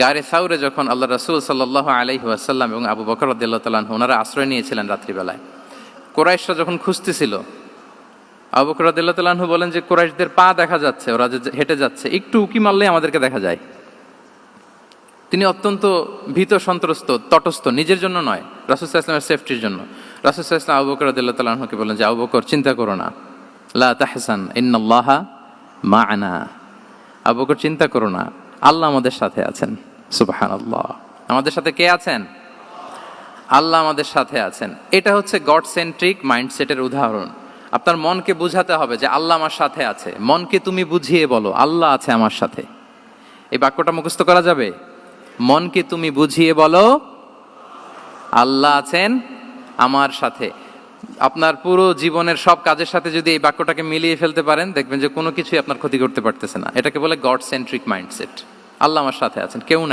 গারে সাউরে যখন আল্লাহ রসুল সাল্লাহ আলহি আসাল্লাম এবং আবু বকর রদ্দাল্লাহ তালাহ ওনারা আশ্রয় নিয়েছিলেন রাত্রিবেলায়, কোরাইশরা যখন খুঁজতেছিল, আবু বকর রদ্দাল্লাহ তালাহু বলেন যে কোরাইশদের পা দেখা যাচ্ছে, ওরা যে হেঁটে যাচ্ছে, একটু উকি মারলেই আমাদেরকে দেখা যায়। তিনি অত্যন্ত ভীত, সন্ত্রস্ত, তটস্থ, নিজের জন্য নয় রাসুসাহ ইসলামের সেফটির জন্য। রাসুসাহ ইসলাম আবু বকর রদুল্লাহ তালাহকে বলেন যে, আবু বকর, চিন্তা করো না। লা তাহসান, ইন্নাল্লাহা মা আনা আবু বকর, চিন্তা করো না। আল্লাহ আমাদের সাথে আছেন। সুবাহান আল্লাহ আমাদের সাথে কে আছেন? আল্লাহ আমাদের সাথে আছেন। এটা হচ্ছে গড সেন্ট্রিক মাইন্ডসেটের উদাহরণ। আপনার মনকে বুঝাতে হবে যে আল্লাহ আমার সাথে আছে। মনকে তুমি বুঝিয়ে বলো, আল্লাহ আছে আমার সাথে। এই বাক্যটা মুখস্থ করা যাবে? মনকে তুমি বুঝিয়ে বলো, আল্লাহ আছেন আমার সাথে। আপনার পুরো জীবনের সব কাজের সাথে যদি এই বাক্যটাকে মিলিয়ে ফেলতে পারেন, দেখবেন যে কোনো কিছুই আপনার ক্ষতি করতে পারতেছে না। এটাকে বলে গড সেন্ট্রিক মাইন্ডসেট আল্লাহ আমার সাথে আছেন, কেউ না